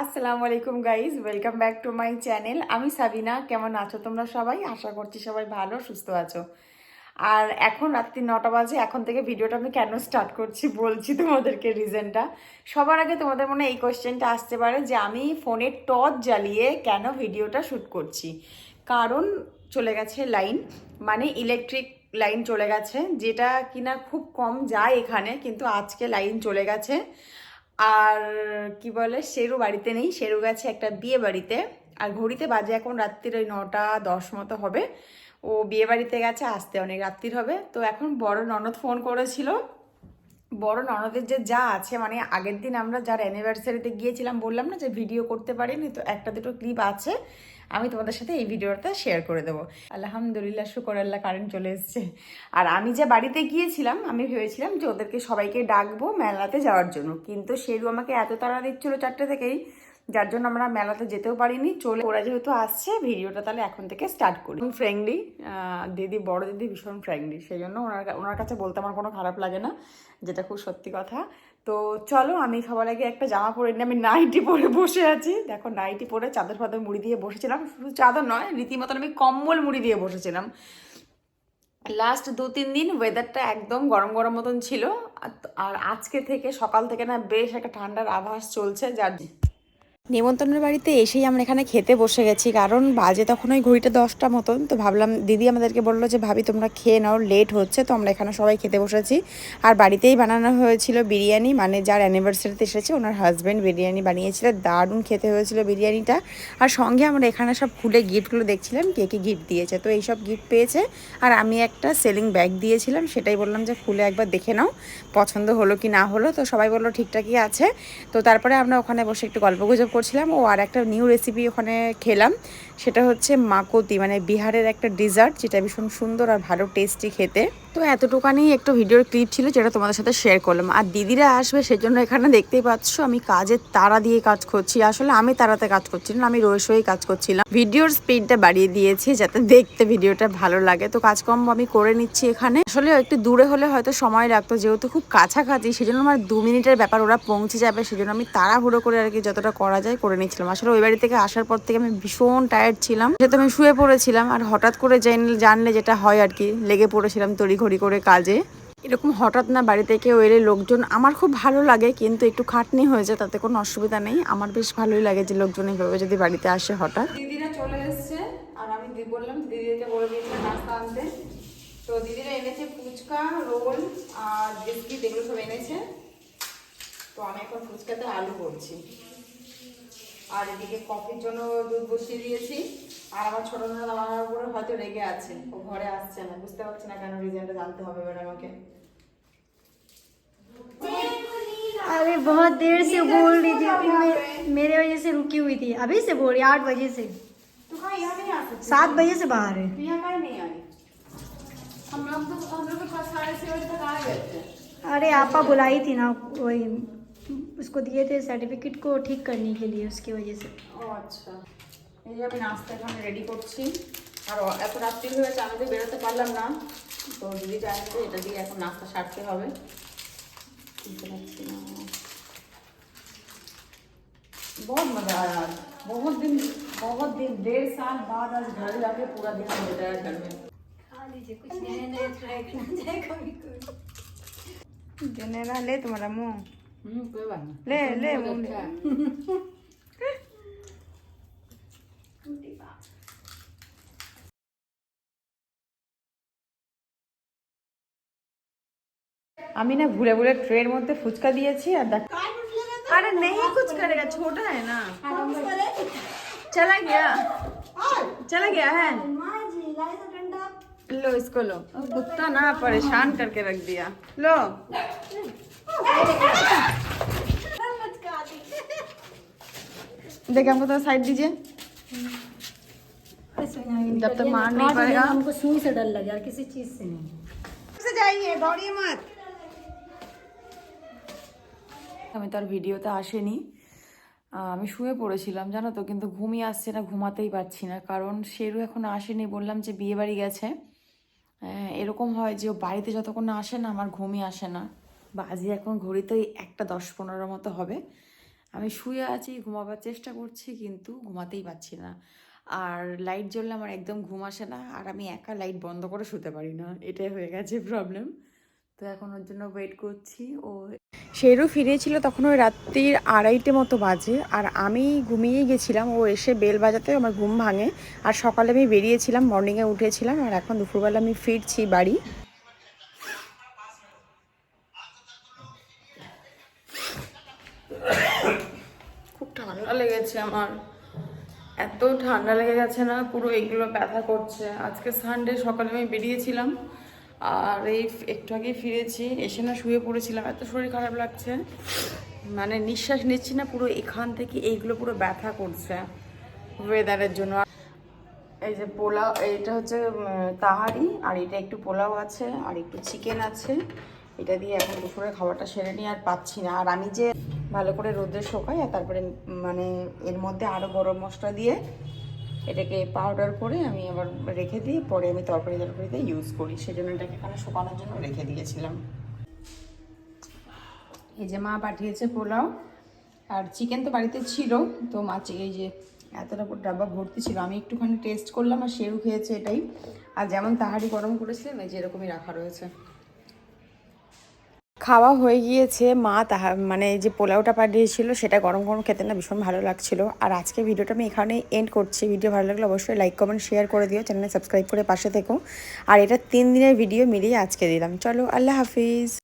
আসসালামু আলাইকুম guys welcome back to my channel আমি সাবিনা, কেমন আছো তোমরা সবাই? আশা করছি সবাই ভালো, সুস্থ আছো। আর এখন রাত্রি নটা বাজে, এখন থেকে ভিডিওটা আমি কেন স্টার্ট করছি বলছি তোমাদেরকে রিজনটা সবার আগে তোমাদের মনে এই কোয়েশ্চেনটা আসতে পারে যে আমি ফোনের টর্চ জ্বালিয়ে কেন ভিডিওটা শ্যুট করছি? কারণ চলে গেছে লাইন মানে ইলেকট্রিক লাইন চলে গেছে, যেটা কিনা খুব কম যায় এখানে, কিন্তু আজকে লাইন চলে গেছে। আর কি বলে, শেরু বাড়িতে নেই। শেরু গেছে একটা বিয়ে বাড়িতে। আর ঘড়িতে বাজে এখন রাত্রির ওই নটা, দশ মতো হবে। ও বিয়ে বাড়িতে গেছে, আসতে অনেক রাত্রির হবে। তো এখন বড় ননদ ফোন করেছিল। বড় ননদের যে যা আছে মানে আগের দিন আমরা যার অ্যানিভার্সারিতে গিয়েছিলাম, বললাম না যে ভিডিও করতে পারিনি, তো একটা দুটো ক্লিপ আছে, আমি তোমাদের সাথে এই ভিডিওটা শেয়ার করে দেবো। আলহামদুলিল্লাহ, শুকর আল্লাহ কারেন্ট চলে এসছে। আর আমি যে বাড়িতে গিয়েছিলাম, আমি ভেবেছিলাম যে ওদেরকে সবাইকে ডাকবো মেলাতে যাওয়ার জন্য, কিন্তু সেরু আমাকে এত তাড়া দিচ্ছিল চারটে থেকেই যার জন্য আমরা মেলাতে যেতেও পারিনি। চলে ওরা যেহেতু আসছে, ভিডিওটা তাহলে এখন থেকে স্টার্ট করি। ফ্রেন্ডলি দিদি, বড় দিদি ভীষণ ফ্রেন্ডলি সেই জন্য ওনার ওনার কাছে বলতে আমার কোনো খারাপ লাগে না, যেটা খুব সত্যি কথা। তো চলো, আমি সবার আগে একটা জামা পরে নিয়ে আমি নাইটি পরে বসে আছি। দেখো নাইটি পরে চাদর ফাদর মুড়ি দিয়ে বসেছিলাম। শুধু চাদর নয়, রীতিমতন আমি কম্বল মুড়ি দিয়ে বসেছিলাম। লাস্ট দু, তিন দিন ওয়েদারটা একদম গরম গরম মতন ছিল। আর- আর আজকে থেকে সকাল থেকে না বেশ একটা ঠান্ডার আভাস চলছে, যার নেমন্তন্নের বাড়িতে এসেই আমরা এখানে খেতে বসে গেছি, কারণ বাজে তখন ওই ঘড়িটা দশটা মতন। তো ভাবলাম, দিদি আমাদেরকে বলল যে, ভাবি, তোমরা খেয়ে নাও লেট হচ্ছে, তো আমরা এখানে সবাই খেতে বসেছি। আর বাড়িতেই বানানো হয়েছিল বিরিয়ানি মানে যার অ্যানিভার্সারিতে এসেছে, ওনার হাজব্যান্ড বিরিয়ানি বানিয়েছিল, দারুণ খেতে হয়েছিল বিরিয়ানিটা। আর সঙ্গে আমরা এখানে সব খুলে গিফটগুলো দেখছিলাম, কে কে গিফট দিয়েছে, তো এইসব গিফট পেয়েছে। আর আমি একটা সেলিং ব্যাগ দিয়েছিলাম, সেটাই বললাম যে খুলে একবার দেখে নাও, পছন্দ হলো কি না হলো। তো সবাই বলল, ঠিকঠাকই আছে। তো তারপরে আমরা ওখানে বসে একটু গল্প গুজব করছিলাম ও আর একটা নিউ রেসিপি ওখানে খেলাম। সেটা হচ্ছে মাকতি মানে বিহারের একটা ডিজার্ট যেটা ভীষণ সুন্দর আর ভালো টেস্টি খেতে। তো এতটুকানি একটু ভিডিওর ক্লিপ ছিল যেটা তোমাদের সাথে শেয়ার করলাম। আর দিদিরা আসবে সেজন্য এখানে দেখতেই পাচ্ছ, আমি কাজের তারা দিয়ে কাজ করছি। আসলে আমি তারাতে কাজ করছি না, আমি রয়ে সই কাজ করছিলাম। ভিডিওর স্পিডটা বাড়িয়ে দিয়েছি যাতে দেখতে ভিডিওটা ভালো লাগে। তো কাজকর্ম আমি করে নিচ্ছি এখানে। আসলে একটু দূরে হলে হয়তো সময় লাগতো, যেহেতু খুব কাছাকাছি, সেজন্য আমার দু মিনিটের ব্যাপার ওরা পৌঁছে যাবে, সেজন্য আমি তাড়াহুড়ো করে আর কি যতটা করা যায় করে নিয়েছিলাম। আসলে ওই বাড়ি থেকে আসার পর থেকে আমি ভীষণ টায়ার্ড ছিলাম। সেহেতু আমি শুয়ে পড়েছিলাম আর হঠাৎ করে জানলে যেটা হয় আর কি, লেগে পড়েছিলাম তড়িঘড়ি করে কাজে। এরকম হঠাৎ না বাড়িতে কেউ এলে লোকজন, আমার খুব ভালো লাগে কিন্তু একটু খাটনি হয়েছে তাতে কোনো অসুবিধা নেই। আমার বেশ ভালোই লাগে যে লোকজন এইভাবে যদি বাড়িতে আসে হঠাৎ। দিদিরা চলে এসছে আর আমি বললাম দিদিকে বলে দিয়েছিলাম আনতে। তো দিদিরা এনেছে ফুচকা, রোল আর বিস্কিট, এগুলো সব এনেছে। তো আমি এখন ফুচকাতে আলু করছি। আর এদিকে কফির জন্য দুধ বসিয়ে দিয়েছি আর আমার ছোট ননদ আমার উপরে হয়তো রেগে আছে ও ঘরে আসছে না বুঝতে পারছি না কেন রিজনটা জানতে হবে এবার আমাকে अरे बहुत देर से बोल रही थी अभी मे, मेरे वजह से रुकी हुई थी अभी से बोल रही आठ बजे से तो हाँ यहाँ नहीं आ सकती सात बजे से बाहर है तो यहाँ काहे नहीं आई हम लोग तो हम लोग के पास साढ़े छः बजे तक आ गए थे अरे आपा बुलाई थी ना वही उसको दिए थे सर्टिफिकेट को ठीक करने के लिए उसकी वजह से ও আচ্ছা এই যে আমি নাস্তা এখানে রেডি করছি আর অ- এত রাত্রি হয়েছে আমি তো বেরোতে পারলাম না তো দিদি জানবে এটা দিয়ে এখন নাস্তা সারতে হবে বুঝতে পারছি না बहुत मजा आया आज बहुत दिन बहुत दिन डेढ़ साल बाद आज घर जाके पूरा दिन बिताया घर में खा लीजिए कुछ नया नया ट्राई करना चाहे कभी कभी जनरा ले तुम्हारा मुंह 음, ना घूरे घूरे ट्रेन मध्य फुचका दिए अरे नहीं कुछ करेगा छोटा है ना चला गया चला गया है लो इसको लो कुत्ता ना परेशान करके रख दिया लो देखिए हमको तो साइड दीजिए जब तक मार नहीं पड़ेगा हमको सुई से डर लगे और किसी चीज से नहीं से जाइए दौड़िए मत আমি তার ভিডিওতে আসেনি আহ, আমি শুয়ে পড়েছিলাম জানো তো কিন্তু ঘুমই আসছে না ঘুমাতেই পারছি না কারণ শেরু এখন আসেনি বললাম যে বিয়ে বাড়ি গেছে আহ, এরকম হয় যে ও বাড়িতে যতক্ষণ না আসে না আমার ঘুমই আসে না বাজে এখন ঘড়িতে ওই একটা দশ পনেরো মতো হবে। আমি শুয়ে আছি, ঘুমাবার চেষ্টা করছি, কিন্তু ঘুমাতেই পারছি না। আর লাইট জ্বললে আমার একদম ঘুম আসে না, আর আমি একা লাইট বন্ধ করে শুতে পারি না। এটাই হয়ে গেছে প্রবলেম তো এখন ওর জন্য ওয়েট করছি। ও শেরু ফিরেছিল তখন ওই রাত্রির আড়াইটে মতো বাজে, আর আমি ঘুমিয়ে গেছিলাম। ও এসে বেল বাজাতে আমার ঘুম ভাঙে। আর সকালে আমি বেরিয়েছিলাম মর্নিংয়ে উঠেছিলাম। আর এখন দুপুরবেলা আমি ফিরছি বাড়ি। ঠান্ডা লেগেছে আমার। এত ঠান্ডা লেগে গেছে না, পুরো এইগুলো ব্যথা করছে। আজকে সানডে সকালে আমি বেরিয়েছিলাম, আর এই একটু আগে ফিরেছি, এসে না শুয়ে পড়েছিলাম। এত শরীর খারাপ লাগছে। মানে নিঃশ্বাস নিচ্ছি না, পুরো এখান থেকে এইগুলো পুরো ব্যথা করছে ওয়েদারের জন্য। এই যে পোলাও, এটা হচ্ছে তাহারি, আর এটা একটু পোলাও আছে, আর একটু চিকেন আছে। এটা দিয়ে এখন দুপুরে খাবারটা সেরে নিয়ে আর পাচ্ছি না। আর আমি যে ভালো করে রোদে শোকাই আর তারপরে মানে এর মধ্যে আরও গরম মশলা দিয়ে এটাকে পাউডার করে আমি আবার রেখে দিয়ে পরে আমি তরকারি তরকারিতে ইউজ করি। সেজন্য এটাকে এখানে শুকানোর জন্য রেখে দিয়েছিলাম। এই যে মা পাঠিয়েছে পোলাও, আর চিকেন তো বাড়িতে ছিল, তো মাছ এই যে এতটা ডাব্বা ভর্তি ছিল, আমি একটুখানি টেস্ট করলাম আর সেও খেয়েছে এটাই। আর যেমন তাহারি গরম করেছিলাম এই যে এরকমই রাখা রয়েছে। খাওয়া হয়ে গিয়েছে, মা তাহা মানে যে পোলাওটা পাঠিয়েছিল সেটা গরম গরম খেতে না ভীষণ ভালো লাগছিল। আর আজকে ভিডিওটা আমি এখানে এন্ড করছি। ভিডিও ভালো লাগলে অবশ্যই লাইক কমেন্ট শেয়ার করে দিও চ্যানেলে সাবস্ক্রাইব করে পাশে থেকো। আর এটা তিন দিনের ভিডিও মিলিয়ে আজকে দিলাম। চলো, আল্লাহ হাফিজ।